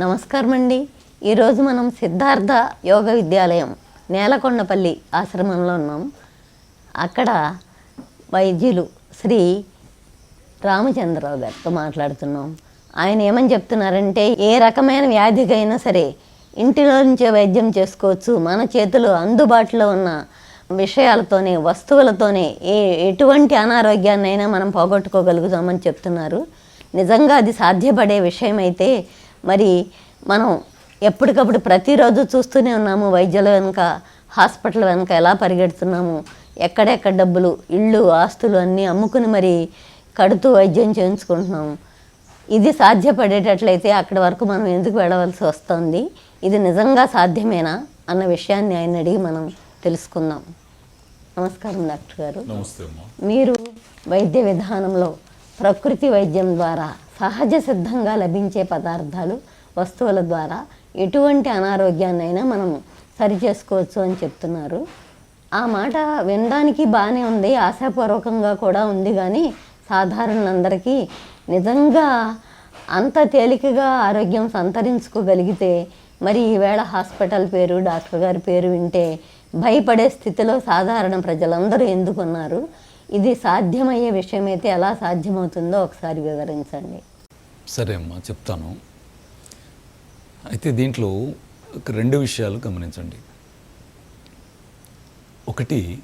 నమస్కారం అండి ఈరోజు మనం సిద్ధార్థ యోగ విద్యాలయం నేలకొండపల్లి ఆశ్రమంలో ఉన్నాం. అక్కడ వైద్యులు శ్రీ రామచంద్రరావు గారితో మాట్లాడుతున్నాం. ఆయన ఏమని చెప్తున్నారంటే ఏ రకమైన వ్యాధికైనా సరే ఇంటిలో నుంచే వైద్యం చేసుకోవచ్చు. మన చేతిలో అందుబాటులో ఉన్న విషయాలతోనే వస్తువులతోనే ఏ ఎటువంటి అనారోగ్యాన్నైనా మనం పోగొట్టుకోగలుగుతామని చెప్తున్నారు. నిజంగా అది సాధ్యపడే విషయం అయితే మరి మనం ఎప్పటికప్పుడు ప్రతిరోజు చూస్తూనే ఉన్నాము వైద్యుల వెనుక హాస్పిటల్ వెనుక ఎలా పరిగెడుతున్నాము ఎక్కడెక్కడ డబ్బులు ఇళ్ళు ఆస్తులు అన్నీ అమ్ముకుని మరి కడుతూ వైద్యం చేయించుకుంటున్నాము. ఇది సాధ్యపడేటట్లయితే అక్కడి వరకు మనం ఎందుకు వెళ్ళవలసి వస్తుంది? ఇది నిజంగా సాధ్యమేనా? అన్న విషయాన్ని ఆయన అడిగి మనం తెలుసుకుందాం. నమస్కారం డాక్టర్ గారు. మీరు వైద్య విధానంలో ప్రకృతి వైద్యం ద్వారా సహజ సిద్ధంగా లభించే పదార్థాలు వస్తువుల ద్వారా ఎటువంటి అనారోగ్యాన్నైనా మనం సరి చేసుకోవచ్చు అని చెప్తున్నారు. ఆ మాట వినడానికి బాగానే ఉంది ఆశాపూర్వకంగా కూడా ఉంది కానీ సాధారణందరికీ నిజంగా అంత తేలికగా ఆరోగ్యం సంతరించుకోగలిగితే మరి ఈవేళ హాస్పిటల్ పేరు డాక్టర్ గారి పేరు వింటే భయపడే స్థితిలో సాధారణ ప్రజలందరూ ఎందుకున్నారు? ఇది సాధ్యమయ్యే విషయం అయితే ఎలా సాధ్యమవుతుందో ఒకసారి వివరించండి. సరే అమ్మా చెప్తాను. అయితే దీంట్లో ఒక రెండు విషయాలు గమనించండి. ఒకటి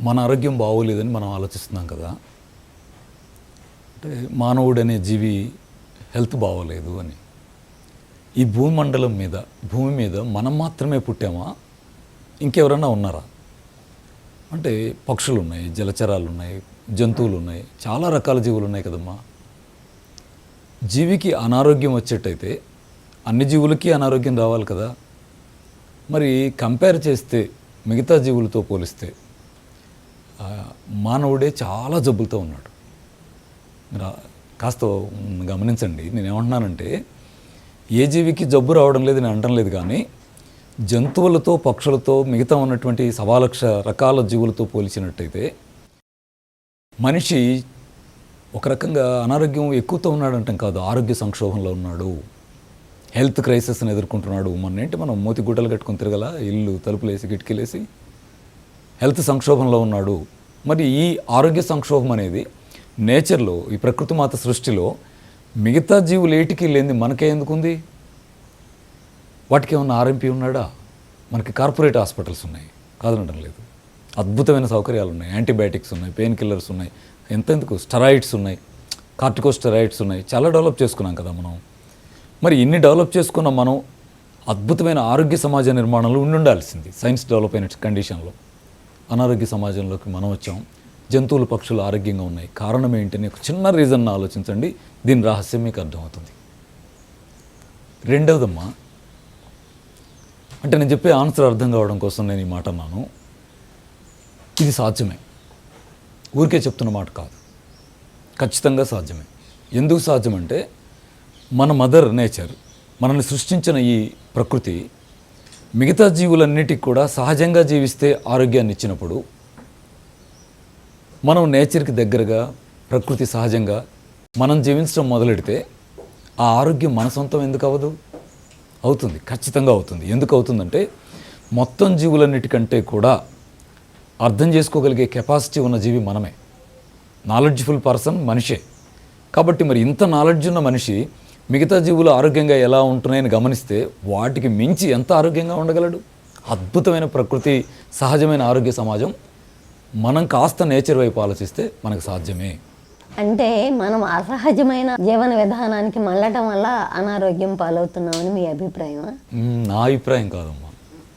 మన ఆరోగ్యం బాగోలేదని మనం ఆలోచిస్తున్నాం కదా. అంటే మానవుడు అనే జీవి హెల్త్ బాగోలేదు అని. ఈ భూమండలం మీద భూమి మీద మనం మాత్రమే పుట్టామా? ఇంకెవరన్నా ఉన్నారా? అంటే పక్షులు ఉన్నాయి జలచరాలు ఉన్నాయి జంతువులు ఉన్నాయి చాలా రకాల జీవులు ఉన్నాయి కదమ్మా. జీవికి అనారోగ్యం వచ్చేటైతే అన్ని జీవులకి అనారోగ్యం రావాలి కదా. మరి కంపేర్ చేస్తే మిగతా జీవులతో పోలిస్తే మానవుడే చాలా జబ్బులతో ఉన్నాడు. కాస్త గమనించండి నేను ఏమంటున్నానంటే ఏ జీవికి జబ్బు రావడం లేదు నేను అనడం లేదు కానీ జంతువులతో పక్షులతో మిగతా ఉన్నటువంటి సవాలక్ష రకాల జీవులతో పోల్చినట్టయితే మనిషి ఒక రకంగా అనారోగ్యం ఎక్కువతో ఉన్నాడంటాం కాదు ఆరోగ్య సంక్షోభంలో ఉన్నాడు. హెల్త్ క్రైసిస్ని ఎదుర్కొంటున్నాడు మొన్న ఏంటి మనం మూతి గుడ్డలు కట్టుకుని తిరగల? ఇల్లు తలుపులేసి కిటికీలేసి హెల్త్ సంక్షోభంలో ఉన్నాడు. మరి ఈ ఆరోగ్య సంక్షోభం అనేది నేచర్లో ఈ ప్రకృతి మాత సృష్టిలో మిగతా జీవులు ఏటికి లేని మనకే ఎందుకుంది? వాటికి ఏమన్నా ఆర్ఎంపీ ఉన్నాడా? మనకి కార్పొరేట్ హాస్పిటల్స్ ఉన్నాయి. కాదనడం లేదు. అద్భుతమైన సౌకర్యాలు ఉన్నాయి. యాంటీబయాటిక్స్ ఉన్నాయి పెయిన్ కిల్లర్స్ ఉన్నాయి. ఎంతెందుకు? స్టెరాయిడ్స్ ఉన్నాయి. కార్టికో స్టెరాయిడ్స్ ఉన్నాయి. చాలా డెవలప్ చేసుకున్నాం కదా మనం. మరి ఇన్ని డెవలప్ చేసుకున్న మనం అద్భుతమైన ఆరోగ్య సమాజ నిర్మాణంలో ఉండి ఉండాల్సింది. సైన్స్ డెవలప్ అయిన కండిషన్లో. అనారోగ్య సమాజంలోకి మనం వచ్చాం. జంతువులు పక్షులు ఆరోగ్యంగా ఉన్నాయి. కారణం ఏంటని ఒక చిన్న రీజన్ ఆలోచించండి. దీని రహస్యం మీకు అర్థమవుతుంది. రెండవదమ్మా అంటే నేను చెప్పే ఆన్సర్ అర్థం కావడం కోసం నేను ఈ మాట అన్నాను. ఇది సాధ్యమే. ఊరికే చెప్తున్న మాట కాదు. ఖచ్చితంగా సాధ్యమే. ఎందుకు సాధ్యమంటే మన మదర్ నేచర్ మనల్ని సృష్టించిన ఈ ప్రకృతి మిగతా జీవులన్నిటికి కూడా సహజంగా జీవిస్తే ఆరోగ్యాన్ని ఇచ్చినప్పుడు మనం నేచర్కి దగ్గరగా ప్రకృతి సహజంగా మనం జీవించడం మొదలెడితే ఆ ఆరోగ్యం మన సొంతం ఎందుకు అవ్వదు? అవుతుంది. ఖచ్చితంగా అవుతుంది. ఎందుకు అవుతుందంటే మొత్తం జీవులన్నిటికంటే కూడా అర్థం చేసుకోగలిగే కెపాసిటీ ఉన్న జీవి మనమే. నాలెడ్జ్ఫుల్ పర్సన్ మనిషే. కాబట్టి మరి ఇంత నాలెడ్జ్ ఉన్న మనిషి మిగతా జీవులు ఆరోగ్యంగా ఎలా ఉంటున్నాయని గమనిస్తే వాటికి మించి ఎంత ఆరోగ్యంగా ఉండగలడు? అద్భుతమైన ప్రకృతి సహజమైన ఆరోగ్య సమాజం మనం కాస్త నేచర్ వైపు ఆలోచిస్తే మనకు సాధ్యమే. అంటే మనం అసహజమైన జీవన విధానానికి మళ్ళటం వల్ల అనారోగ్యం పాలవుతున్నామని మీ అభిప్రాయమా? మ్, నా అభిప్రాయం కాదమ్మా.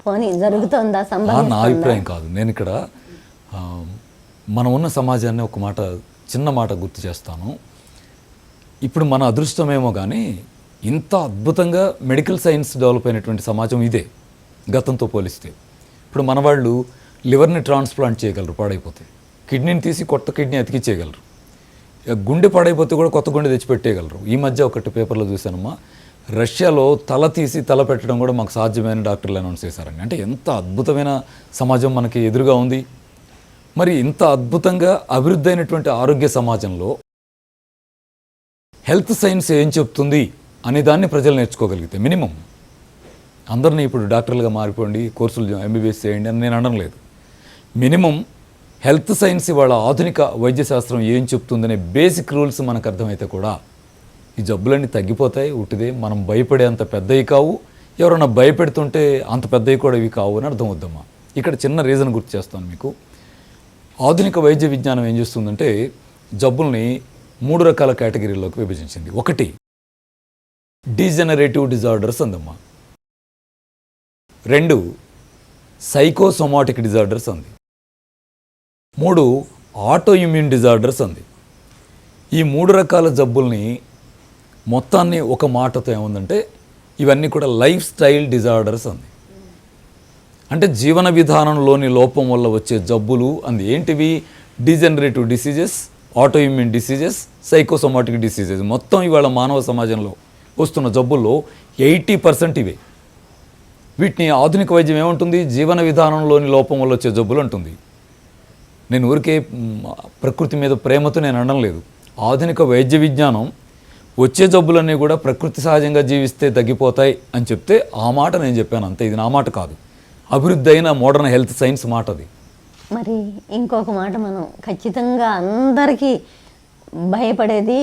పోనీ జరుగుతోందా ఆ, నా అభిప్రాయం కాదు. నేను ఇక్కడ మనం ఉన్న సమాజాన్ని ఒక మాట చిన్న మాట గుర్తు చేస్తాను. ఇప్పుడు మన అదృష్టమేమో కానీ ఇంత అద్భుతంగా మెడికల్ సైన్స్ డెవలప్ అయినటువంటి సమాజం ఇదే గతంతో పోలిస్తే. ఇప్పుడు మన వాళ్ళు లివర్ని ట్రాన్స్ప్లాంట్ చేయగలరు పాడైపోతే. కిడ్నీని తీసి కొత్త కిడ్నీ అతికిచ్చేయగలరు ఇక గుండె పాడైపోతే కూడా కొత్త గుండె తెచ్చి పెట్టేయగలరు ఈ మధ్య ఒకటి పేపర్లో చూశానమ్మా. రష్యాలో తల తీసి తల పెట్టడం కూడా మాకు సాధ్యమైన డాక్టర్లు అనౌన్స్ చేశారండి. అంటే ఎంత అద్భుతమైన సమాజం మనకి ఎదురుగా ఉంది. మరి ఇంత అద్భుతంగా అభివృద్ధి అయినటువంటి ఆరోగ్య సమాజంలో హెల్త్ సైన్స్ ఏం చెప్తుంది అనే దాన్ని ప్రజలు నేర్చుకోగలిగితే మినిమం. అందరినీ ఇప్పుడు డాక్టర్లుగా మారిపోండి కోర్సులు ఎంబీబీఎస్ చేయండి అని నేను అనడం లేదు. మినిమం హెల్త్ సైన్స్ ఇవాళ ఆధునిక వైద్య శాస్త్రం ఏం చెప్తుందనే బేసిక్ రూల్స్ మనకు అర్థమైతే కూడా ఈ జబ్బులన్నీ తగ్గిపోతాయి ఉట్టిదే మనం భయపడే అంత పెద్దవి కావు. ఎవరైనా భయపెడుతుంటే అంత పెద్దవి కూడా ఇవి కావు అని అర్థం వద్దమ్మా. ఇక్కడ చిన్న రీజన్ గుర్తు చేస్తాను మీకు. ఆధునిక వైద్య విజ్ఞానం ఏం చేస్తుందంటే జబ్బుల్ని మూడు రకాల కేటగిరీల్లోకి విభజించింది. ఒకటి డీజనరేటివ్ డిజార్డర్స్ అందమ్మా. రెండు సైకోసొమాటిక్ డిజార్డర్స్ అంది. మూడు ఆటో ఇమ్యూన్ డిజార్డర్స్ అంది. ఈ మూడు రకాల జబ్బుల్ని మొత్తాన్ని ఒక మాటతో ఏముందంటే ఇవన్నీ కూడా లైఫ్ స్టైల్ డిజార్డర్స్ అంది. అంటే జీవన విధానంలోని లోపం వల్ల వచ్చే జబ్బులు అంది. ఏంటివి? Degenerative diseases autoimmune diseases psychosomatic diseases మొత్తం ఇవాళ మానవ సమాజంలో వస్తున్న జబ్బుల్లో ఎయిటీ పర్సెంట్ ఇవే. వీటిని ఆధునిక వైద్యం ఏమంటుంది? జీవన విధానంలోని లోపం వల్ల వచ్చే జబ్బులు అంటుంది. నేను ఊరికే ప్రకృతి మీద ప్రేమతో నేను అనడం లేదు. ఆధునిక వైద్య విజ్ఞానం వచ్చే జబ్బులన్నీ కూడా ప్రకృతి సహజంగా జీవిస్తే తగ్గిపోతాయి అని చెప్తే ఆ మాట నేను చెప్పాను అంతే. ఇది నా మాట కాదు. అభివృద్ధి అయిన మోడర్న్ హెల్త్ సైన్స్ మాట అది మరి ఇంకొక మాట మనం ఖచ్చితంగా అందరికీ భయపడేది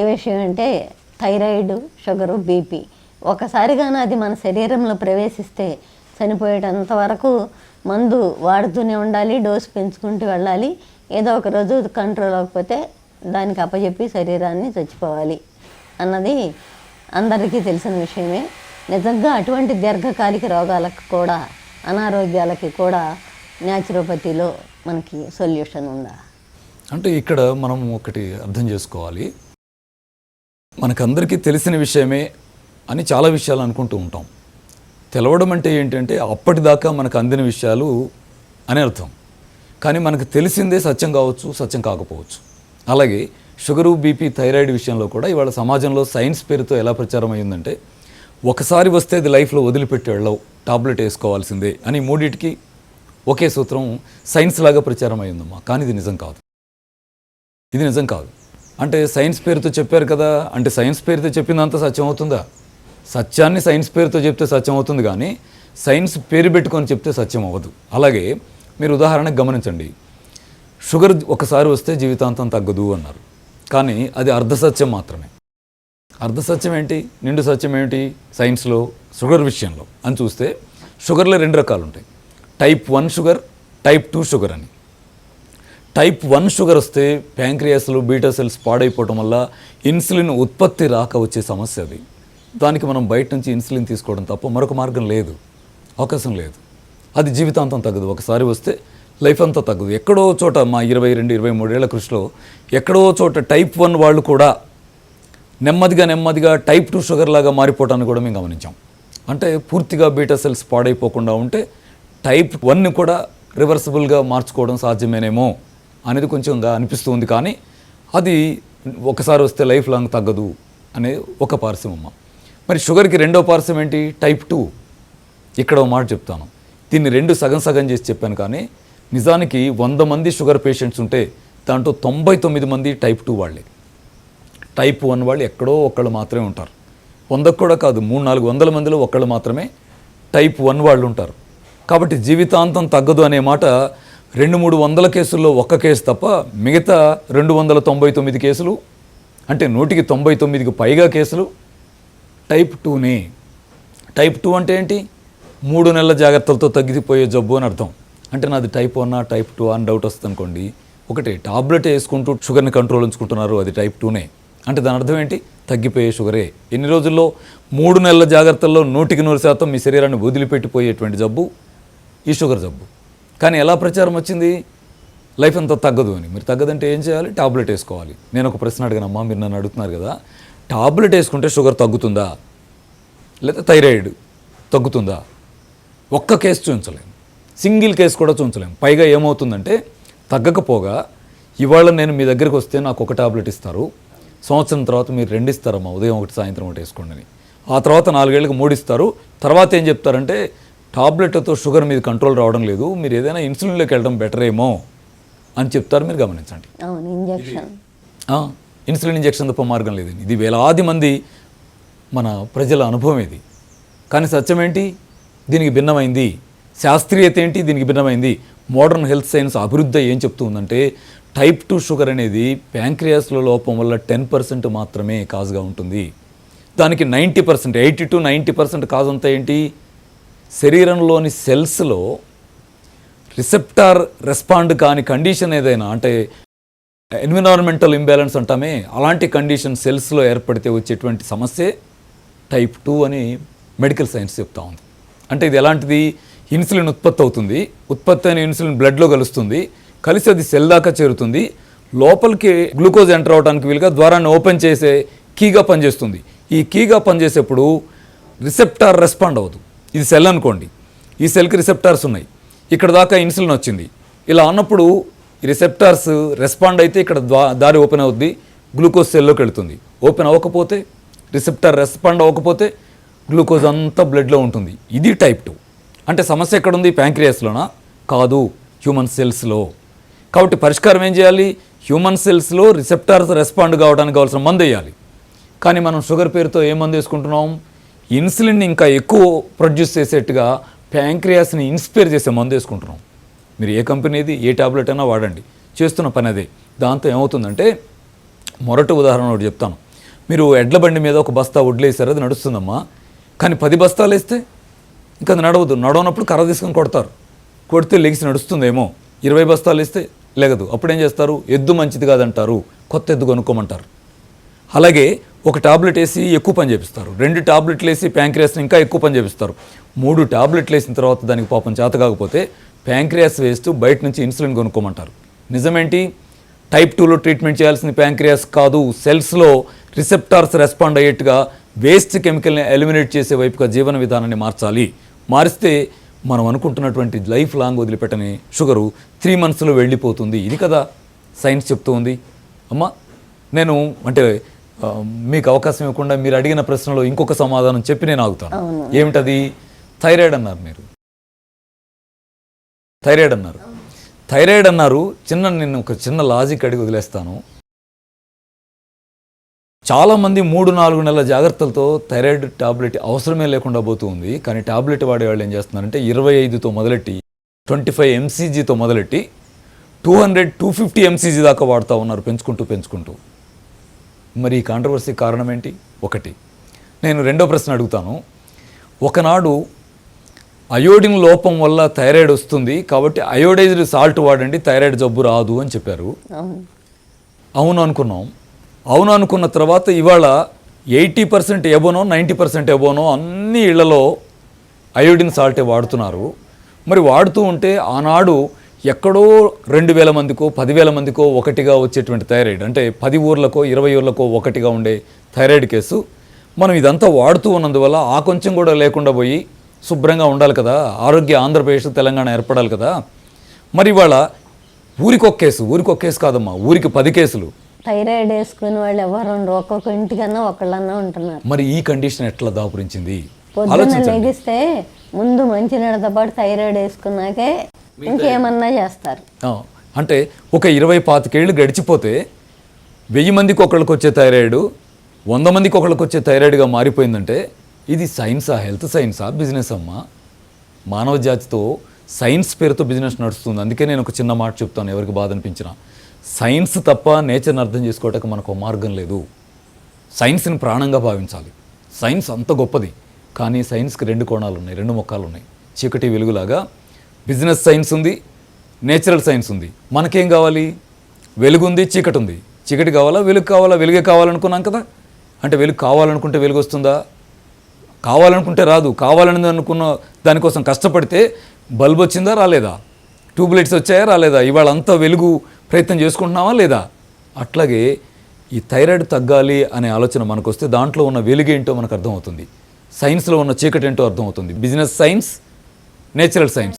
ఏ విషయం అంటే థైరాయిడ్ షుగరు బీపీ. ఒకసారిగానే అది మన శరీరంలో ప్రవేశిస్తే చనిపోయేటంత వరకు మందు వాడుతూనే ఉండాలి డోస్ పెంచుకుంటూ వెళ్ళాలి. ఏదో ఒక రోజు కంట్రోల్ అవ్వకపోతే దానికి అప్పచెప్పి శరీరాన్ని చచ్చిపోవాలి అన్నది అందరికీ తెలిసిన విషయమే. నిజంగా అటువంటి దీర్ఘకాలిక రోగాలకు కూడా అనారోగ్యాలకి కూడా న్యాచురోపతిలో మనకి సొల్యూషన్ ఉందా? అంటే ఇక్కడ మనం ఒకటి అర్థం చేసుకోవాలి. మనకందరికీ తెలిసిన విషయమే అని చాలా విషయాలు అనుకుంటూ ఉంటాం. తెలవడం అంటే ఏంటంటే అప్పటిదాకా మనకు అందిన విషయాలు అని అర్థం. కానీ మనకు తెలిసిందే సత్యం కావచ్చు సత్యం కాకపోవచ్చు. అలాగే షుగరు బీపీ థైరాయిడ్ విషయంలో కూడా ఇవాళ సమాజంలో సైన్స్ పేరుతో ఎలా ప్రచారం అయ్యిందంటే ఒకసారి వస్తే అది లైఫ్లో వదిలిపెట్టి వెళ్ళవు. టాబ్లెట్ వేసుకోవాల్సిందే అని మూడింటికి ఒకే సూత్రం సైన్స్ లాగా ప్రచారం అయిందమ్మా కానీ ఇది నిజం కాదు. ఇది నిజం కాదు. అంటే సైన్స్ పేరుతో చెప్పారు కదా అంటే సైన్స్ పేరుతో చెప్పిందంత సత్యం అవుతుందా? సత్యాన్ని సైన్స్ పేరుతో చెప్తే సత్యం అవుతుంది కానీ సైన్స్ పేరు పెట్టుకొని చెప్తే సత్యం అవ్వదు. అలాగే మీరు ఉదాహరణకు గమనించండి. షుగర్ ఒకసారి వస్తే జీవితాంతం తగ్గదు అన్నారు. కానీ అది అర్ధ సత్యం మాత్రమే. అర్ధ సత్యం ఏంటి నిండు సత్యం ఏంటి సైన్స్లో షుగర్ విషయంలో. అని చూస్తే షుగర్లో రెండు రకాలు ఉంటాయి type one sugar type two sugar అని. టైప్ వన్ షుగర్ వస్తే ప్యాంక్రియాస్లు బీటా సెల్స్ పాడైపోవటం వల్ల ఇన్సులిన్ ఉత్పత్తి రాక వచ్చే సమస్య అది. దానికి మనం బయట నుంచి ఇన్సులిన్ తీసుకోవడం తప్ప మరొక మార్గం లేదు. అవకాశం లేదు. అది జీవితాంతం తగ్గదు. ఒకసారి వస్తే లైఫ్ అంతా తగ్గదు. ఎక్కడో చోట మా ఇరవై రెండు ఇరవై మూడేళ్ళ కృషిలో ఎక్కడో చోట టైప్ వన్ వాళ్ళు కూడా నెమ్మదిగా నెమ్మదిగా టైప్ టూ షుగర్ లాగా మారిపోవటాన్ని కూడా మేము గమనించాం. అంటే పూర్తిగా బీటా సెల్స్ పాడైపోకుండా ఉంటే టైప్ వన్ని కూడా రివర్సిబుల్గా మార్చుకోవడం సాధ్యమేనేమో అనేది కొంచెంగా అనిపిస్తుంది కానీ అది ఒకసారి వస్తే లైఫ్ లాంగ్ తగ్గదు అనే ఒక పార్శ్వం అమ్మ. మరి షుగర్కి రెండో పార్శ్వం ఏంటి? టైప్ టూ ఇక్కడ మాట చెప్తాను. దీన్ని రెండు సగం సగం చేసి చెప్పాను కానీ నిజానికి వంద మంది షుగర్ పేషెంట్స్ ఉంటే దాంట్లో తొంభై తొమ్మిది మంది టైప్ టూ వాళ్ళే. టైప్ వన్ వాళ్ళు ఎక్కడో ఒక్కళ్ళు మాత్రమే ఉంటారు. వందకు కూడా కాదు మూడు నాలుగు వందల మందిలో ఒక్కళ్ళు మాత్రమే టైప్ వన్ వాళ్ళు ఉంటారు. కాబట్టి జీవితాంతం తగ్గదు అనే మాట రెండు మూడు వందల కేసుల్లో ఒక్క కేసు తప్ప మిగతా రెండు వందల తొంభై తొమ్మిది కేసులు అంటే నూటికి తొంభై తొమ్మిదికి పైగా కేసులు టైప్ టూనే. టైప్ టూ అంటే ఏంటి? మూడు నెలల జాగ్రత్తలతో తగ్గిపోయే జబ్బు అని అర్థం. అంటే నాది టైప్ వన్ టైప్ టూ అని డౌట్ వస్తుంది అనుకోండి ఒకటి టాబ్లెట్ వేసుకుంటూ షుగర్ని కంట్రోల్ ఉంచుకుంటున్నారు అది టైప్ టూనే. అంటే దాని అర్థం ఏంటి? తగ్గిపోయే షుగరే. ఎన్ని రోజుల్లో? మూడు నెలల జాగ్రత్తల్లో నూటికి నూరు శాతం మీ శరీరాన్ని వదిలిపెట్టిపోయేటువంటి జబ్బు ఈ షుగర్ జబ్బు. కానీ ఎలా ప్రచారం వచ్చింది? లైఫ్ అంతా తగ్గదు అని. మీరు తగ్గదంటే ఏం చేయాలి? టాబ్లెట్ వేసుకోవాలి. నేను ఒక ప్రశ్న అడిగానమ్మా మీరు నన్ను అడుగుతున్నారు కదా. టాబ్లెట్ వేసుకుంటే షుగర్ తగ్గుతుందా? లేదా థైరాయిడ్ తగ్గుతుందా? ఒక్క కేసు చూపించలేము సింగిల్ కేసు కూడా చూపించలేము పైగా ఏమవుతుందంటే తగ్గకపోగా ఇవాళ నేను మీ దగ్గరికి వస్తే నాకు ఒక టాబ్లెట్ ఇస్తారు. సంవత్సరం తర్వాత మీరు రెండు ఇస్తారమ్మా ఉదయం ఒకటి సాయంత్రం ఒకటి వేసుకోండి అని. ఆ తర్వాత నాలుగేళ్ళకి మూడు ఇస్తారు తర్వాత ఏం చెప్తారంటే టాబ్లెట్తో షుగర్ మీద కంట్రోల్ రావడం లేదు మీరు ఏదైనా ఇన్సులిన్లోకి వెళ్ళడం బెటర్ ఏమో అని చెప్తారు మీరు గమనించండి. ఇన్సులిన్ ఇంజెక్షన్ తప్ప మార్గం లేదండి ఇది. వేలాది మంది మన ప్రజల అనుభవం ఇది. కానీ సత్యం ఏంటి? దీనికి భిన్నమైంది. శాస్త్రీయత ఏంటి? దీనికి భిన్నమైంది. మోడర్న్ హెల్త్ సైన్స్ అభివృద్ధి ఏం చెప్తుందంటే టైప్ టూ షుగర్ అనేది ప్యాంక్రియాస్లో లోపం వల్ల టెన్ పర్సెంట్ మాత్రమే కాజ్గా ఉంటుంది. దానికి ninety percent eighty to ninety percent cause అంతా ఏంటి? శరీరంలోని సెల్స్లో రిసెప్టార్ రెస్పాండ్ కాని కండిషన్ ఏదైనా అంటే ఎన్విరాన్మెంటల్ ఇంబ్యాలెన్స్ అంటామే అలాంటి కండిషన్ సెల్స్లో ఏర్పడితే వచ్చేటువంటి సమస్యే టైప్ టూ అని మెడికల్ సైన్స్ చెప్తా ఉంది. అంటే ఇది ఎలాంటిది? ఇన్సులిన్ ఉత్పత్తి అవుతుంది. ఉత్పత్తి అయిన ఇన్సులిన్ బ్లడ్లో కలుస్తుంది. కలిసి అది సెల్ దాకా చేరుతుంది. లోపలికి గ్లూకోజ్ ఎంటర్ అవడానికి వీలుగా ద్వారాన్ని ఓపెన్ చేసే కీగా పనిచేస్తుంది. ఈ కీగా పనిచేసేప్పుడు రిసెప్టార్ రెస్పాండ్ అవ్వదు. ఇది సెల్ అనుకోండి. ఈ సెల్కి రిసెప్టార్స్ ఉన్నాయి. ఇక్కడ దాకా ఇన్సులిన్ వచ్చింది. ఇలా అన్నప్పుడు ఈ రిసెప్టార్స్ రెస్పాండ్ అయితే ఇక్కడ ద్వా- దారి ఓపెన్ అవుద్ది. గ్లూకోజ్ సెల్లోకి వెళుతుంది. ఓపెన్ అవ్వకపోతే రిసెప్టార్ రెస్పాండ్ అవ్వకపోతే గ్లూకోజ్ అంతా బ్లడ్లో ఉంటుంది. ఇది టైప్ టూ. అంటే సమస్య ఎక్కడ ఉంది ప్యాంక్రియాస్లోనా? కాదు. హ్యూమన్ సెల్స్లో. కాబట్టి పరిష్కారం ఏం చేయాలి? హ్యూమన్ సెల్స్లో రిసెప్టార్స్ రెస్పాండ్ కావడానికి కావాల్సిన మందు వేయాలి. కానీ మనం షుగర్ పేరుతో ఏ మందు వేసుకుంటున్నాం? ఇన్సులిన్ ఇంకా ఎక్కువ ప్రొడ్యూస్ చేసేట్టుగా ప్యాంక్రియాస్ని ఇన్స్పైర్ చేసే మందు వేసుకుంటున్నాం. మీరు ఏ కంపెనీది ఏ టాబ్లెట్ అయినా వాడండి. చేస్తున్న పని అదే. దాంతో ఏమవుతుందంటే మొరటి ఉదాహరణ ఒకటి చెప్తాను. మీరు ఎడ్ల బండి మీద ఒక బస్తా వడ్లేసారు అది నడుస్తుందమ్మా. కానీ పది బస్తాలు వేస్తే ఇంకా అది నడవదు. నడవనప్పుడు కర్ర తీసుకొని కొడతారు. కొడితే లెగిసి నడుస్తుందేమో. ఇరవై బస్తాలు వేస్తే లేగదు. అప్పుడు ఏం చేస్తారు? ఎద్దు మంచిది కాదంటారు. కొత్త ఎద్దు కొనుక్కోమంటారు. అలాగే ఒక టాబ్లెట్ వేసి ఎక్కువ పని చేపిస్తారు. రెండు టాబ్లెట్లు వేసి ప్యాంక్రియాస్ని ఇంకా ఎక్కువ పని చేపిస్తారు. మూడు టాబ్లెట్లు వేసిన తర్వాత దానికి పాపం చేత కాకపోతే ప్యాంక్రియాస్ వేస్ట్ బయట నుంచి ఇన్సులిన్ కొనుక్కోమంటారు. నిజమేంటి? టైప్ టూలో ట్రీట్మెంట్ చేయాల్సిన ప్యాంక్రియాస్ కాదు. సెల్స్లో రిసెప్టార్స్ రెస్పాండ్ అయ్యేట్టుగా వేస్ట్ కెమికల్ని ఎలిమినేట్ చేసే వైపుగా జీవన విధానాన్ని మార్చాలి. మారిస్తే మనం అనుకుంటున్నటువంటి లైఫ్ లాంగ్ వదిలిపెట్టని షుగరు త్రీ మంత్స్లో వెళ్ళిపోతుంది. ఇది కదా సైన్స్ చెప్తూ ఉంది అమ్మా నేను అంటే మీకు అవకాశం ఇవ్వకుండా మీరు అడిగిన ప్రశ్నలో ఇంకొక సమాధానం చెప్పి నేను ఆగుతాను. ఏమిటది? థైరాయిడ్ అన్నారు మీరు. థైరాయిడ్ అన్నారు. థైరాయిడ్ అన్నారు. చిన్న నేను ఒక చిన్న లాజిక్ అడిగి వదిలేస్తాను. చాలామంది మూడు నాలుగు నెలల జాగ్రత్తలతో థైరాయిడ్ టాబ్లెట్ అవసరమే లేకుండా పోతూ ఉంది. కానీ టాబ్లెట్ వాడేవాళ్ళు ఏం చేస్తున్నారంటే ఇరవై ఐదుతో మొదలెట్టి ట్వంటీ ఫైవ్ ఎంసీజీతో మొదలెట్టి two hundred two fifty MCG దాకా వాడుతూ ఉన్నారు పెంచుకుంటూ పెంచుకుంటూ. మరి ఈ కాంట్రవర్సీ కారణం ఏంటి? ఒకటి. నేను రెండో ప్రశ్న అడుగుతాను. ఒకనాడు అయోడిన్ లోపం వల్ల థైరాయిడ్ వస్తుంది కాబట్టి అయోడైజ్డ్ సాల్ట్ వాడండి థైరాయిడ్ జబ్బు రాదు అని చెప్పారు. అవును అనుకున్నాం. అవును అనుకున్న తర్వాత ఇవాళ ఎయిటీ పర్సెంట్ ఎబోనో నైంటీ పర్సెంట్ ఎబోనో అన్ని ఇళ్ళలో అయోడిన్ సాల్టే వాడుతున్నారు. మరి వాడుతూ ఉంటే ఆనాడు ఎక్కడో రెండు వేల మందికో పదివేల మందికో ఒకటిగా వచ్చేటువంటి థైరాయిడ్. అంటే పది ఊర్లకో ఇరవై ఊర్లకో ఒకటిగా ఉండే థైరాయిడ్ కేసు. మనం ఇదంతా వాడుతూ ఉన్నందువల్ల ఆ కొంచెం కూడా లేకుండా పోయి శుభ్రంగా ఉండాలి కదా. ఆరోగ్య ఆంధ్రప్రదేశ్ తెలంగాణ ఏర్పడాలి కదా. మరి ఇవాళ ఊరికొక కేసు ఊరికొక కేసు కాదమ్మా ఊరికి పది కేసులు. థైరాయిడ్ వేసుకునే వాళ్ళు ఎవరు ఉండరు ఒక్కొక్క ఇంటికన్నా ఒకళ్ళన్నా ఉంటున్నారు. మరి ఈ కండిషన్ ఎట్లా దాపురించింది? పొద్దున్న లెగిస్తే ముందు మంచి నీళ్ళతో పాటు థైరాయిడ్ వేసుకున్నాకే ఇంకేమన్నా చేస్తారు. అంటే ఒక ఇరవై పాతికేళ్ళు గడిచిపోతే వెయ్యి మందికి ఒకళ్ళకి వచ్చే థైరాయిడ్ వంద మందికి ఒకళ్ళకి వచ్చే థైరాయిడ్గా మారిపోయిందంటే ఇది సైన్సా హెల్త్ సైన్సా బిజినెస్ అమ్మా? మానవ జాతితో సైన్స్ పేరుతో బిజినెస్ నడుస్తుంది. అందుకే నేను ఒక చిన్న మాట చెప్తాను ఎవరికి బాధ అనిపించినా. సైన్స్ తప్ప నేచర్ని అర్థం చేసుకోవటానికి మనకు ఒక మార్గం లేదు. సైన్స్ని ప్రాణంగా భావించాలి. సైన్స్ అంత గొప్పది. కానీ సైన్స్కి రెండు కోణాలు ఉన్నాయి రెండు ముఖాలు ఉన్నాయి. చీకటి వెలుగులాగా బిజినెస్ సైన్స్ ఉంది నేచురల్ సైన్స్ ఉంది. మనకేం కావాలి? వెలుగు ఉంది చీకటి ఉంది. చీకటి కావాలా వెలుగు కావాలా? వెలుగే కావాలనుకున్నాం కదా? అంటే వెలుగు కావాలనుకుంటే వెలుగు వస్తుందా? కావాలనుకుంటే రాదు. కావాలని అనుకున్న దానికోసం కష్టపడితే బల్బ్ వచ్చిందా రాలేదా? ట్యూబ్ లైట్స్ వచ్చాయా రాలేదా? ఇవాళ అంతా వెలుగు ప్రయత్నం చేసుకుంటున్నావా లేదా? అట్లాగే ఈ థైరాయిడ్ తగ్గాలి అనే ఆలోచన మనకు వస్తే దాంట్లో ఉన్న వెలుగేంటో మనకు అర్థమవుతుంది. సైన్స్లో ఉన్న చీకటి ఏంటో అర్థమవుతుంది. Business science natural science.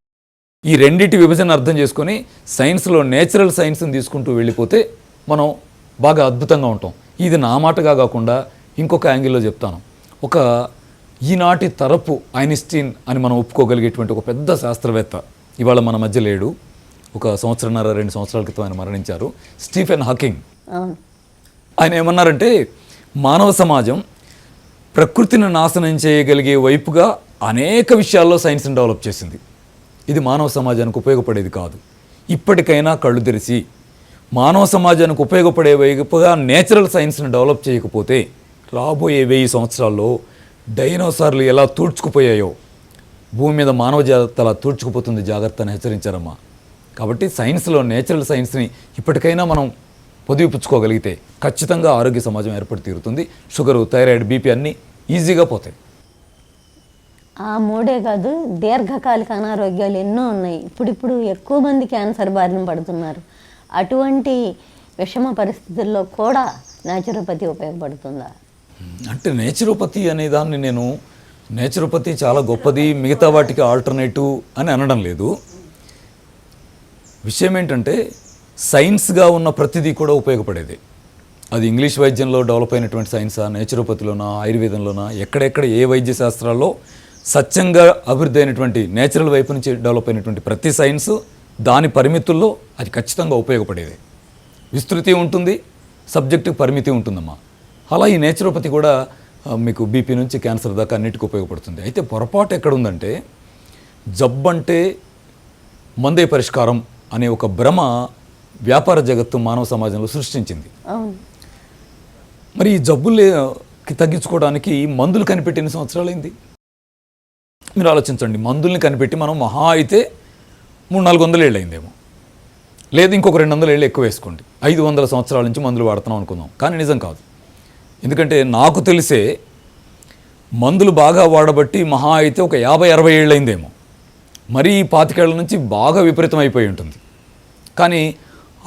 ఈ రెండింటి విభజన అర్థం చేసుకొని సైన్స్లో నేచురల్ సైన్స్ని తీసుకుంటూ వెళ్ళిపోతే మనం బాగా అద్భుతంగా ఉంటాం. ఇది నా మాటగా కాకుండా ఇంకొక యాంగిల్లో చెప్తాను. ఒక ఈనాటి తరపు ఐన్స్టీన్ అని మనం ఒప్పుకోగలిగేటువంటి ఒక పెద్ద శాస్త్రవేత్త ఇవాళ మన మధ్య లేడు. ఒక సంవత్సరన్నర రెండు సంవత్సరాల క్రితం ఆయన మరణించారు. Stephen Hawking. ఆయన ఏమన్నారంటే మానవ సమాజం ప్రకృతిని నాశనం చేయగలిగే వైపుగా అనేక విషయాల్లో సైన్స్ని డెవలప్ చేసింది. ఇది మానవ సమాజానికి ఉపయోగపడేది కాదు. ఇప్పటికైనా కళ్ళు తెరిచి మానవ సమాజానికి ఉపయోగపడే వైపుగా నేచురల్ సైన్స్ని డెవలప్ చేయకపోతే రాబోయే వెయ్యి సంవత్సరాల్లో డైనోసార్లు ఎలా తూడ్చుకుపోయాయో భూమి మీద మానవ జాగ్రత్త అలా తూడ్చుకుపోతుంది జాగ్రత్త అని హెచ్చరించారమ్మా. కాబట్టి సైన్స్లో నేచురల్ సైన్స్ని ఇప్పటికైనా మనం పొదిగిపుచ్చుకోగలిగితే ఖచ్చితంగా ఆరోగ్య సమాజం ఏర్పడి తీరుతుంది. షుగరు థైరాయిడ్ బీపీ అన్నీ ఈజీగా పోతాయి. ఆ మూడే కాదు దీర్ఘకాలిక అనారోగ్యాలు ఎన్నో ఉన్నాయి. ఇప్పుడిప్పుడు ఎక్కువ మంది క్యాన్సర్ బారిన పడుతున్నారు. అటువంటి విషమ పరిస్థితుల్లో కూడా న్యాచురోపతి ఉపయోగపడుతుందా? అంటే నేచురోపతి అనే దాన్ని నేను నేచురోపతి చాలా గొప్పది మిగతా వాటికి ఆల్టర్నేటివ్ అని అనడం లేదు. విషయం ఏంటంటే సైన్స్గా ఉన్న ప్రతిదీ కూడా ఉపయోగపడేది. అది ఇంగ్లీష్ వైద్యంలో డెవలప్ అయినటువంటి సైన్సా నేచురోపతిలోనా ఆయుర్వేదంలోనా ఎక్కడెక్కడ ఏ వైద్య శాస్త్రాల్లో సత్యంగా అభివృద్ధి అయినటువంటి నేచురల్ వైపు నుంచి డెవలప్ అయినటువంటి ప్రతి సైన్స్ దాని పరిమితుల్లో అది ఖచ్చితంగా ఉపయోగపడేది. విస్తృతి ఉంటుంది సబ్జెక్టు పరిమితి ఉంటుందమ్మా. అలా ఈ నేచురోపతి కూడా మీకు బీపీ నుంచి క్యాన్సర్ దాకా అన్నిటికీ ఉపయోగపడుతుంది. అయితే పొరపాటు ఎక్కడుందంటే జబ్బంటే మందే పరిష్కారం అనే ఒక భ్రమ వ్యాపార జగత్తు మానవ సమాజంలో సృష్టించింది. మరి ఈ జబ్బులకి తగ్గించుకోవడానికి మందులు కనిపెట్టి ఎన్ని సంవత్సరాలైంది? మీరు ఆలోచించండి మందుల్ని కనిపెట్టి మనం మహా అయితే మూడు నాలుగు వందల ఏళ్ళు అయిందేమో లేదు ఇంకొక రెండు వందల ఏళ్ళు ఎక్కువ వేసుకోండి. ఐదు వందల సంవత్సరాల నుంచి మందులు వాడుతున్నాం అనుకుందాం. కానీ నిజం కాదు. ఎందుకంటే నాకు తెలిసే మందులు బాగా వాడబట్టి మహా అయితే ఒక యాభై అరవై ఏళ్ళు అయిందేమో మరీ ఈ పాతికేళ్ళ నుంచి బాగా విపరీతం అయిపోయి ఉంటుంది. కానీ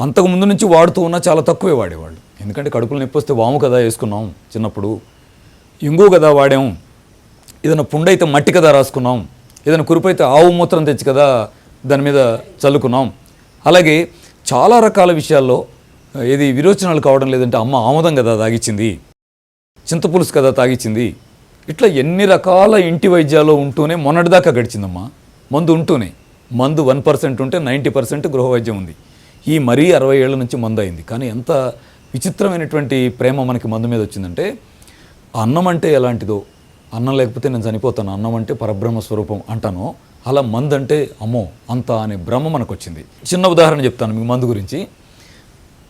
అంతకుముందు నుంచి వాడుతూ ఉన్నా చాలా తక్కువే వాడేవాళ్ళు. ఎందుకంటే కడుపులు నొప్పి వస్తే వాము కదా వేసుకున్నాం చిన్నప్పుడు. ఇంగు కదా వాడాం. ఏదైనా పుండైతే మట్టి కదా రాసుకున్నాం. ఏదైనా కురుపైతే ఆవు మూత్రం తెచ్చి కదా దాని మీద చల్లుకున్నాం. అలాగే చాలా రకాల విషయాల్లో ఏది విరోచనాలు కావడం లేదంటే అమ్మ ఆమోదం కదా తాగిచ్చింది చింతపులుసు కదా తాగిచ్చింది. ఇట్లా ఎన్ని రకాల ఇంటి వైద్యాలు ఉంటూనే మొన్నటిదాకా గడిచిందమ్మా. మందు ఉంటూనే మందు వన్ పర్సెంట్ ఉంటే నైంటీ పర్సెంట్ గృహ వైద్యం ఉంది. ఈ మరీ అరవై ఏళ్ళ నుంచి మందు అయింది కానీ ఎంత విచిత్రమైనటువంటి ప్రేమ మనకి మందు మీద వచ్చిందంటే అన్నం అంటే ఎలాంటిదో అన్నం లేకపోతే నేను చనిపోతాను అన్నం అంటే పరబ్రహ్మ స్వరూపం అంటాను అలా మందు అంటే అమ్మో అంత అనే భ్రమ మనకు వచ్చింది చిన్న ఉదాహరణ చెప్తాను మీకు మందు గురించి.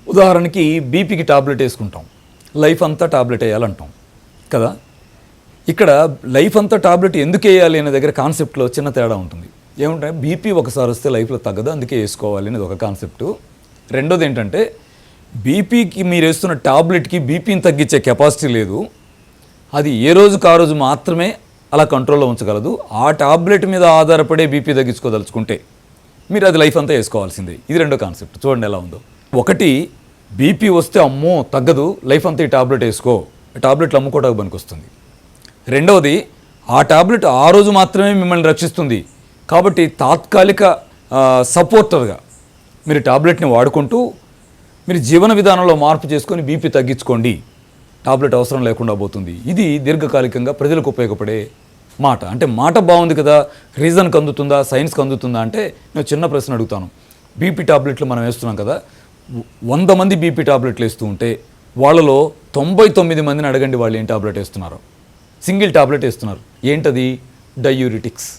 ఉదాహరణకి బీపీకి టాబ్లెట్ వేసుకుంటాం. లైఫ్ అంతా టాబ్లెట్ వేయాలంటాం. కదా? ఇక్కడ లైఫ్ అంతా టాబ్లెట్ ఎందుకు వేయాలి అనే దగ్గర కాన్సెప్ట్లో చిన్న తేడా ఉంటుంది. ఏముంటాయి బీపీ ఒకసారి వస్తే లైఫ్లో తగ్గదు అందుకే వేసుకోవాలి అనేది ఒక కాన్సెప్టు. రెండోది ఏంటంటే బీపీకి మీరు వేస్తున్న టాబ్లెట్కి బీపీని తగ్గించే కెపాసిటీ లేదు. అది ఏ రోజుకు ఆ రోజు మాత్రమే అలా కంట్రోల్లో ఉంచగలదు. ఆ టాబ్లెట్ మీద ఆధారపడే బీపీ తగ్గించుకోదలుచుకుంటే మీరు అది లైఫ్ అంతా వేసుకోవాల్సిందే. ఇది రెండో కాన్సెప్ట్. చూడండి ఎలా ఉందో. ఒకటి బీపీ వస్తే అమ్మో తగ్గదు లైఫ్ అంతా ఈ టాబ్లెట్ వేసుకో. ఈ టాబ్లెట్లు అమ్ముకోవడానికి పనికొస్తుంది. రెండవది ఆ టాబ్లెట్ ఆ రోజు మాత్రమే మిమ్మల్ని రక్షిస్తుంది. కాబట్టి తాత్కాలిక సపోర్టర్గా మీరు టాబ్లెట్ని వాడుకుంటూ మీరు జీవన విధానంలో మార్పు చేసుకొని బీపీ తగ్గించుకోండి. టాబ్లెట్ అవసరం లేకుండా పోతుంది. ఇది దీర్ఘకాలికంగా ప్రజలకు ఉపయోగపడే మాట. అంటే మాట బాగుంది కదా రీజన్కి అందుతుందా సైన్స్కి అందుతుందా అంటే నేను చిన్న ప్రశ్న అడుగుతాను. బీపీ టాబ్లెట్లు మనం వేస్తున్నాం కదా వంద మంది బీపీ టాబ్లెట్లు వేస్తూ ఉంటే వాళ్ళలో తొంభై తొమ్మిది మందిని అడగండి వాళ్ళు ఏం టాబ్లెట్ వేస్తున్నారు. సింగిల్ టాబ్లెట్ వేస్తున్నారు. ఏంటది? డయూరిటిక్స్.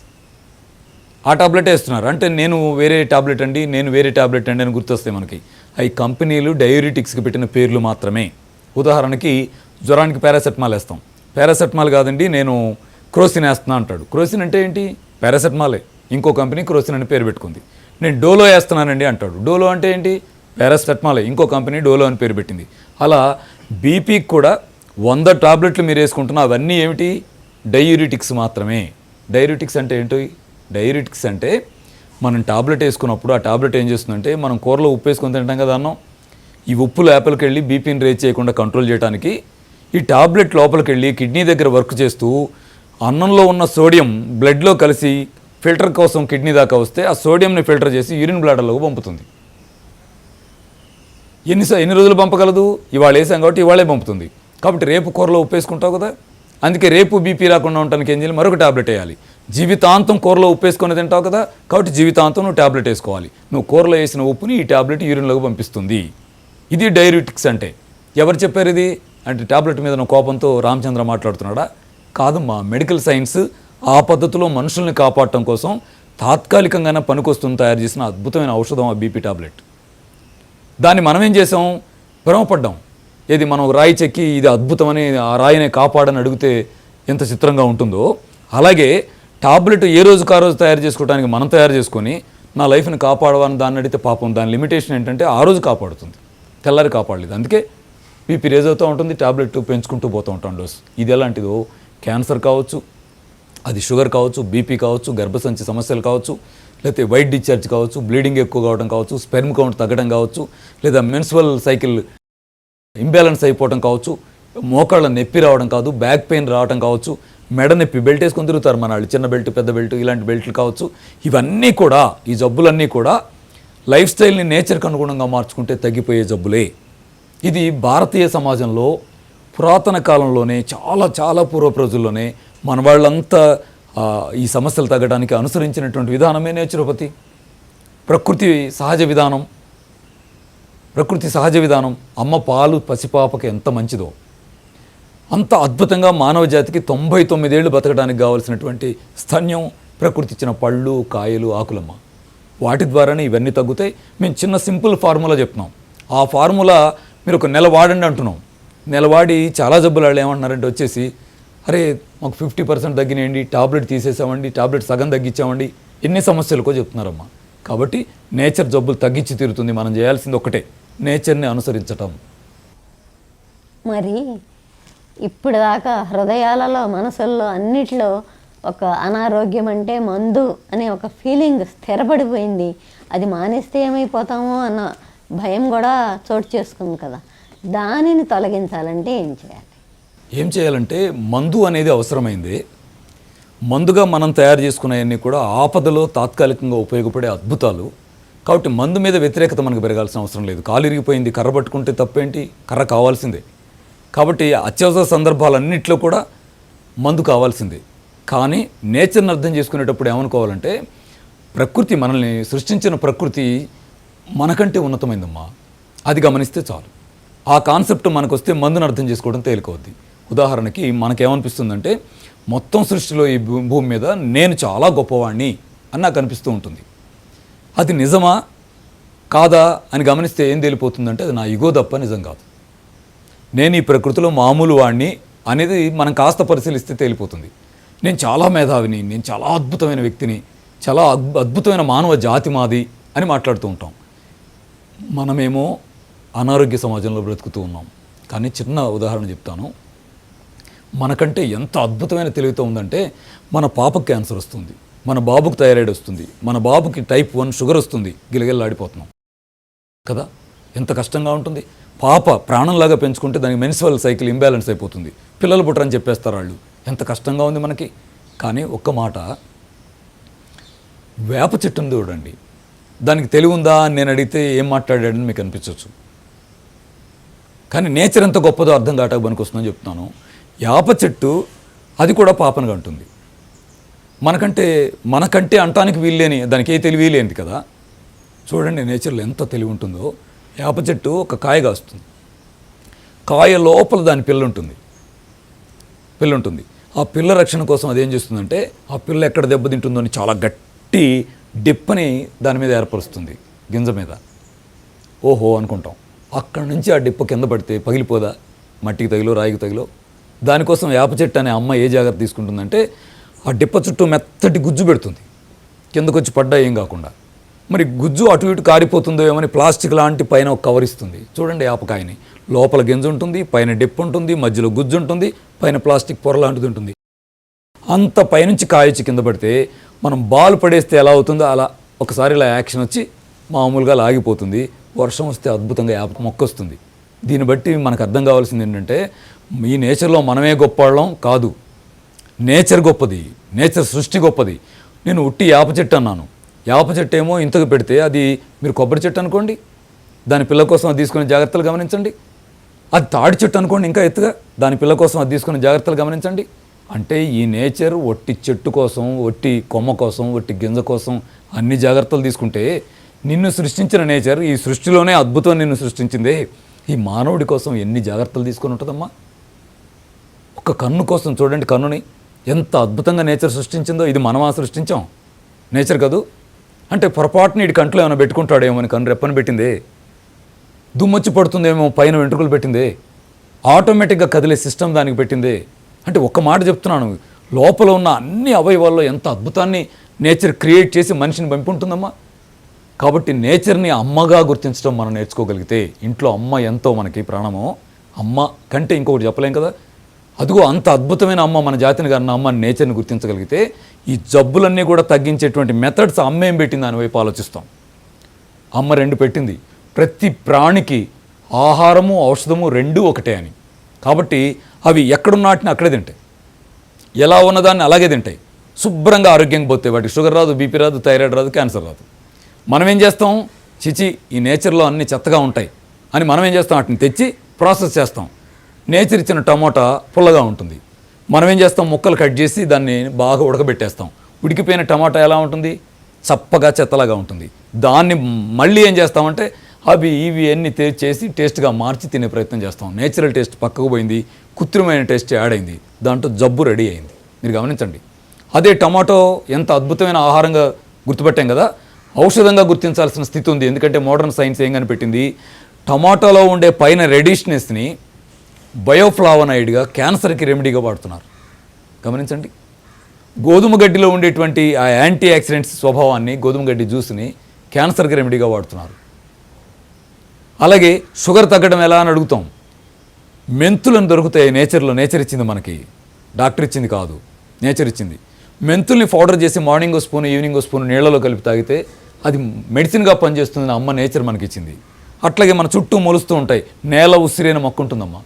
ఆ టాబ్లెట్ వేస్తున్నారు. అంటే నేను వేరే టాబ్లెట్ అండి నేను వేరే టాబ్లెట్ అండి అని గుర్తొస్తాయి మనకి. అవి కంపెనీలు డయూరిటిక్స్కి పెట్టిన పేర్లు మాత్రమే. ఉదాహరణకి జ్వరానికి పారాసెటమాల్ వేస్తాం. పారాసెటమాల్ కాదండి నేను క్రోసిన్ వేస్తున్నా అంటాడు. క్రోసిన్ అంటే ఏంటి? పారాసెటమాలే. ఇంకో కంపెనీ క్రోసిన్ అని పేరు పెట్టుకుంది. నేను డోలో వేస్తున్నానండి అంటాడు. డోలో అంటే ఏంటి? పారాసెటమాలే. ఇంకో కంపెనీ డోలో అని పేరు పెట్టింది. అలా బీపీకి కూడా వంద టాబ్లెట్లు మీరు వేసుకుంటున్నా అవన్నీ ఏమిటి? డయూరిటిక్స్ మాత్రమే. డయూరిటిక్స్ అంటే ఏంటి? డయూరిటిక్స్ అంటే మనం టాబ్లెట్ వేసుకున్నప్పుడు ఆ టాబ్లెట్ ఏం చేస్తుందంటే మనం కూరలో ఉప్పు వేసుకొని తింటాం కదా అన్నం. ఈ ఉప్పు లోపలికి వెళ్ళి బీపీని రేజ్ చేయకుండా కంట్రోల్ చేయడానికి ఈ టాబ్లెట్ లోపలికి వెళ్ళి కిడ్నీ దగ్గర వర్క్ చేస్తూ అన్నంలో ఉన్న సోడియం బ్లడ్లో కలిసి ఫిల్టర్ కోసం కిడ్నీ దాకా వస్తే ఆ సోడియంని ఫిల్టర్ చేసి యూరిన్ బ్లాడర్లోకి పంపుతుంది. ఎన్ని ఎన్ని రోజులు పంపగలదు? ఇవాళ వేసాం కాబట్టి ఇవాళే పంపుతుంది. కాబట్టి రేపు కూరలో ఉప్పు వేసుకుంటావు కదా? అందుకే రేపు బీపీ రాకుండా ఉండటానికి ఏం చేయాలి? మరొక టాబ్లెట్ వేయాలి. జీవితాంతం కూరలో ఉప్పు వేసుకొని తింటావు కదా కాబట్టి జీవితాంతం నువ్వు టాబ్లెట్ వేసుకోవాలి. నువ్వు కూరలో వేసిన ఉప్పుని ఈ టాబ్లెట్ యూరిన్లోకి పంపిస్తుంది. ఇది డైరిటిక్స్ అంటే ఎవరు చెప్పారు ఇది? అంటే టాబ్లెట్ మీద ఉన్న కోపంతో రామచంద్ర మాట్లాడుతున్నాడా? కాదమ్మా మెడికల్ సైన్స్ ఆ పద్ధతిలో మనుషుల్ని కాపాడటం కోసం తాత్కాలికంగానే పనికొస్తుంది తయారు చేసిన అద్భుతమైన ఔషధం ఆ బీపీ టాబ్లెట్. దాన్ని మనం ఏం చేసాం భ్రమపడ్డాం. ఏది మనం రాయి చెక్కి ఇది అద్భుతమని ఆ రాయిని కాపాడని అడిగితే ఎంత చిత్రంగా ఉంటుందో. అలాగే టాబ్లెట్ ఏ రోజుకు ఆ రోజు తయారు చేసుకోవడానికి మనం తయారు చేసుకొని నా లైఫ్ని కాపాడవని దాన్ని అడిగితే పాపం దాని లిమిటేషన్ ఏంటంటే ఆ రోజు కాపాడుతుంది. తెల్లారి కాపాడలేదు. అందుకే బీపీ రేజ్ అవుతూ ఉంటుంది టాబ్లెట్ పెంచుకుంటూ పోతూ ఉంటాం డోస్. ఇది ఎలాంటిదో క్యాన్సర్ కావచ్చు అది షుగర్ కావచ్చు బీపీ కావచ్చు గర్భసంచి సమస్యలు కావచ్చు లేకపోతే వైట్ డిశ్చార్జ్ కావచ్చు బ్లీడింగ్ ఎక్కువ కావడం కావచ్చు స్పెర్మ్ కౌంట్ తగ్గడం కావచ్చు లేదా మెన్సువల్ సైకిల్ ఇంబ్యాలెన్స్ అయిపోవడం కావచ్చు మోకాళ్ళ నొప్పి రావడం కాదు బ్యాక్ పెయిన్ రావడం కావచ్చు మెడ నొప్పి బెల్ట్ వేసుకొని తిరుగుతారు మన వాళ్ళు. చిన్న బెల్ట్ పెద్ద బెల్ట్ ఇలాంటి బెల్ట్లు కావచ్చు. ఇవన్నీ కూడా ఈ జబ్బులన్నీ కూడా లైఫ్ స్టైల్ని నేచర్కి అనుగుణంగా మార్చుకుంటే తగ్గిపోయే జబ్బులే. ఇది భారతీయ సమాజంలో పురాతన కాలంలోనే చాలా చాలా పూర్వపు రోజుల్లోనే మన వాళ్ళంతా ఈ సమస్యలు తగ్గడానికి అనుసరించినటువంటి విధానమే నేచురోపతి. ప్రకృతి సహజ విధానం. ప్రకృతి సహజ విధానం. అమ్మ పాలు పసిపాపకి ఎంత మంచిదో. అంత అద్భుతంగా మానవ జాతికి తొంభై తొమ్మిదేళ్ళు బతకడానికి కావాల్సినటువంటి స్తన్యం ప్రకృతి ఇచ్చిన పళ్ళు కాయలు ఆకులమ్మ. వాటి ద్వారానే ఇవన్నీ తగ్గుతాయి. మేము చిన్న సింపుల్ ఫార్ములా చెప్తున్నాం. ఆ ఫార్ములా మీరు ఒక నెల వాడండి అంటున్నాం. నెల వాడి చాలా జబ్బులు వాళ్ళు ఏమంటున్నారంటే వచ్చేసి అరే మాకు ఫిఫ్టీ పర్సెంట్ తగ్గినాయండి టాబ్లెట్ తీసేసామండి టాబ్లెట్ సగం తగ్గించామండి ఎన్ని సమస్యలకో చెప్తున్నారమ్మా. కాబట్టి నేచర్ జబ్బులు తగ్గించి తీరుతుంది. మనం చేయాల్సింది ఒకటే నేచర్ని అనుసరించటం. మరి ఇప్పుడు దాకా హృదయాలలో మనసుల్లో అన్నిట్లో ఒక అనారోగ్యం అంటే మందు అనే ఒక ఫీలింగ్ స్థిరపడిపోయింది. అది మానేస్తే ఏమైపోతామో అన్న భయం కూడా చోటు చేసుకుంది కదా. దానిని తొలగించాలంటే ఏం చేయాలి? ఏం చేయాలంటే మందు అనేది అవసరమైంది. మందుగా మనం తయారు చేసుకునేవన్నీ కూడా ఆపదలో తాత్కాలికంగా ఉపయోగపడే అద్భుతాలు. కాబట్టి మందు మీద వ్యతిరేకత మనకు పెరగాల్సిన అవసరం లేదు. కాలు ఇరిగిపోయింది కర్ర పట్టుకుంటే తప్పేంటి? కర్ర కావాల్సిందే. కాబట్టి అత్యవసర సందర్భాలన్నింటిలో కూడా మందు కావాల్సిందే. కానీ నేచర్ని అర్థం చేసుకునేటప్పుడు ఏమనుకోవాలంటే ప్రకృతి మనల్ని సృష్టించిన ప్రకృతి మనకంటే ఉన్నతమైందమ్మా. అది గమనిస్తే చాలు. ఆ కాన్సెప్ట్ మనకు వస్తే మందుని అర్థం చేసుకోవడం తేలికవుద్ది. ఉదాహరణకి మనకేమనిపిస్తుందంటే మొత్తం సృష్టిలో ఈ భూమి మీద నేను చాలా గొప్పవాణ్ణి అని నాకు అనిపిస్తూ ఉంటుంది. అది నిజమా? కాదా? అని గమనిస్తే ఏం తేలిపోతుందంటే అది నా ఇగో తప్ప నిజం కాదు. నేను ఈ ప్రకృతిలో మామూలు వాడిని అనేది మనం కాస్త పరిశీలిస్తే తేలిపోతుంది. నేను చాలా మేధావిని నేను చాలా అద్భుతమైన వ్యక్తిని చాలా అద్భు- అద్భుతమైన మానవ జాతి మాది అని మాట్లాడుతూ ఉంటాం. మనమేమో అనారోగ్య సమాజంలో బ్రతుకుతూ ఉన్నాం. కానీ చిన్న ఉదాహరణ చెప్తాను. మనకంటే ఎంత అద్భుతమైన తెలివితో ఉందంటే మన పాపకు క్యాన్సర్ వస్తుంది మన బాబుకు థైరాయిడ్ వస్తుంది మన బాబుకి టైప్ వన్ షుగర్ వస్తుంది గిలగిల్లాడిపోతున్నాం. కదా? ఎంత కష్టంగా ఉంటుంది? పాప ప్రాణంలాగా పెంచుకుంటే దానికి మెన్సువల్ సైకిల్ ఇంబ్యాలెన్స్ అయిపోతుంది. పిల్లలు పుట్టరని చెప్పేస్తారు వాళ్ళు. ఎంత కష్టంగా ఉంది మనకి. కానీ ఒక్క మాట. వేప చెట్టును చూడండి. దానికి తెలివి ఉందా అని నేను అడిగితే ఏం మాట్లాడాడని మీకు అనిపించవచ్చు. కానీ నేచర్ ఎంత గొప్పదో అర్థం కావటం పనికొస్తుందని చెప్తున్నాను యాప చెట్టు అది కూడా పాపనగా ఉంటుంది మనకంటే మనకంటే అంటానికి వీల్లేని దానికి ఏ తెలివి లేనిది కదా. చూడండి నేచర్లో ఎంత తెలివి ఉంటుందో. వేప చెట్టు ఒక కాయ కాస్తుంది కాయ లోపల దాని పిల్ల ఉంటుంది. పిల్ల ఉంటుంది. ఆ పిల్ల రక్షణ కోసం అదేం చేస్తుందంటే ఆ పిల్ల ఎక్కడ దెబ్బతింటుందో అని చాలా గట్టి డిప్పని దాని మీద ఏర్పరుస్తుంది గింజ మీద. ఓహో అనుకుంటాం. అక్కడ నుంచి ఆ డిప్ప కింద పడితే పగిలిపోదా? మట్టికి తగిలో రాయికి తగిలో? దానికోసం వేప చెట్టు అనే అమ్మ ఏ జాగ్రత్త తీసుకుంటుందంటే ఆ డిప్ప చుట్టూ మెత్తటి గుజ్జు పెడుతుంది. కిందకొచ్చి పడ్డా ఏం కాకుండా. మరి గుజ్జు అటు ఇటు కారిపోతుందో ఏమని ప్లాస్టిక్ లాంటి పైన ఒక కవర్ ఇస్తుంది. చూడండి ఆపకాయని. లోపల గింజ ఉంటుంది పైన డిప్ ఉంటుంది మధ్యలో గుజ్జు ఉంటుంది పైన ప్లాస్టిక్ పొర లాంటిది ఉంటుంది. అంత పైనుంచి కాయొచ్చి కింద పడితే మనం బాల్ పడేస్తే ఎలా అవుతుందో అలా ఒకసారి ఇలా యాక్షన్ వచ్చి మామూలుగా లాగిపోతుంది. వర్షం వస్తే అద్భుతంగా యాప మొక్క వస్తుంది దీన్ని బట్టి మనకు అర్థం కావాల్సింది ఏంటంటే ఈ నేచర్లో మనమే గొప్పవాళ్ళం కాదు. నేచర్ గొప్పది. నేచర్ సృష్టి గొప్పది. నేను ఉట్టి యాప చెట్టు అన్నాను. యాప చెట్టు ఏమో ఇంతకు పెడితే అది మీరు కొబ్బరి చెట్టు అనుకోండి. దాని పిల్ల కోసం అది తీసుకునే జాగ్రత్తలు గమనించండి. అది తాడి చెట్టు అనుకోండి ఇంకా ఎత్తుగా దాని పిల్ల కోసం అది తీసుకునే జాగ్రత్తలు గమనించండి. అంటే ఈ నేచర్ ఒట్టి చెట్టు కోసం ఒట్టి కొమ్మ కోసం ఒట్టి గింజ కోసం అన్ని జాగ్రత్తలు తీసుకుంటే నిన్ను సృష్టించిన నేచర్ ఈ సృష్టిలోనే అద్భుతం నిన్ను సృష్టించిందే. ఈ మానవుడి కోసం ఎన్ని జాగ్రత్తలు తీసుకొని ఉంటుందమ్మా? ఒక కన్ను కోసం చూడండి కన్నుని. ఎంత అద్భుతంగా నేచర్ సృష్టించిందో ఇది మనమా సృష్టించాం? నేచర్ కాదు అంటే పొరపాటున ఇటు కంట్లో ఏమైనా పెట్టుకుంటాడేమో అని కన్ను రెప్పని పెట్టిందే. దుమ్మొచ్చి పడుతుందేమో పైన వెంట్రుకలు పెట్టిందే. ఆటోమేటిక్గా కదిలే సిస్టమ్ దానికి పెట్టిందే. అంటే ఒక్క మాట చెప్తున్నాను లోపల ఉన్న అన్ని అవయవాల్లో ఎంత అద్భుతాన్ని నేచర్ క్రియేట్ చేసి మనిషిని పంపుంటుందమ్మా. కాబట్టి నేచర్ని అమ్మగా గుర్తించడం మనం నేర్చుకోగలిగితే ఇంట్లో అమ్మ ఎంతో మనకి ప్రాణమో అమ్మ కంటే ఇంకొకటి చెప్పలేం కదా. అదిగో అంత అద్భుతమైన అమ్మ మన జాతిని కన్నా అమ్మ నేచర్ని గుర్తించగలిగితే ఈ జబ్బులన్నీ కూడా తగ్గించేటువంటి మెథడ్స్ అమ్మ ఏం పెట్టింది దాని వైపు ఆలోచిస్తాం. అమ్మ రెండు పెట్టింది. ప్రతి ప్రాణికి ఆహారము ఔషధము రెండూ ఒకటే అని. కాబట్టి అవి ఎక్కడున్నాటిని అక్కడే తింటాయి. ఎలా ఉన్నదాన్ని అలాగే తింటాయి. శుభ్రంగా ఆరోగ్యంగా పోతాయి వాటికి షుగర్ రాదు బీపీ రాదు థైరాయిడ్ రాదు క్యాన్సర్ రాదు. మనం ఏం చేస్తాం? చిచి ఈ నేచర్లో అన్ని చెత్తగా ఉంటాయి. అని మనం ఏం చేస్తాం? వాటిని తెచ్చి ప్రాసెస్ చేస్తాం. నేచర్ ఇచ్చిన టమోటా పుల్లగా ఉంటుంది. మనం ఏం చేస్తాం? ముక్కలు కట్ చేసి దాన్ని బాగా ఉడకబెట్టేస్తాం. ఉడికిపోయిన టమాటా ఎలా ఉంటుంది? చప్పగా చెత్తలాగా ఉంటుంది. దాన్ని మళ్ళీ ఏం చేస్తామంటే అవి ఇవి అన్ని చేసి టేస్ట్గా మార్చి తినే ప్రయత్నం చేస్తాం. నేచురల్ టేస్ట్ పక్కకు పోయింది. కృత్రిమైన టేస్ట్ యాడ్ అయింది. దాంట్లో జబ్బు రెడీ అయింది. మీరు గమనించండి. అదే టమాటో ఎంత అద్భుతమైన ఆహారంగా గుర్తుపెట్టాం కదా? ఔషధంగా గుర్తించాల్సిన స్థితి ఉంది. ఎందుకంటే మోడర్న్ సైన్స్ ఏం కనిపెట్టింది? టమాటోలో ఉండే పైన రెడిష్నెస్ని బయోఫ్లావనాయిడ్గా క్యాన్సర్కి రెమెడీగా వాడుతున్నారు. గమనించండి. గోధుమ గడ్డిలో ఉండేటువంటి ఆ యాంటీ యాక్సిడెంట్స్ స్వభావాన్ని గోధుమ గడ్డి జ్యూస్ని క్యాన్సర్కి రెమెడీగా వాడుతున్నారు. అలాగే షుగర్ తగ్గడం ఎలా అని అడుగుతాం. మెంతులను దొరుకుతాయి నేచర్లో. నేచర్ ఇచ్చింది మనకి. డాక్టర్ ఇచ్చింది కాదు. నేచర్ ఇచ్చింది. మెంతుల్ని పౌడర్ చేసి మార్నింగ్ స్పూన్ ఈవినింగ్ స్పూన్ నీళ్ళలో కలిపి తాగితే అది మెడిసిన్గా పనిచేస్తుంది అమ్మ నేచర్ మనకి ఇచ్చింది అట్లాగే మన చుట్టూ మొలుస్తూ ఉంటాయి. నేల ఉసిరైన మొక్క ఉంటుందమ్మా.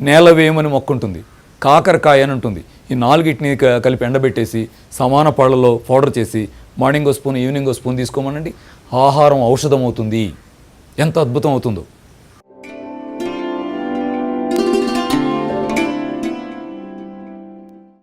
నేల వేయమని మొక్క ఉంటుంది కాకరకాయ అని ఉంటుంది. ఈ నాలుగిటిని కలిపి ఎండబెట్టేసి సమాన పళ్ళలో పౌడర్ చేసి మార్నింగ్ స్పూన్ ఈవినింగ్ స్పూన్ తీసుకోమనండి. ఆహారం ఔషధం అవుతుంది ఎంత అద్భుతం అవుతుందో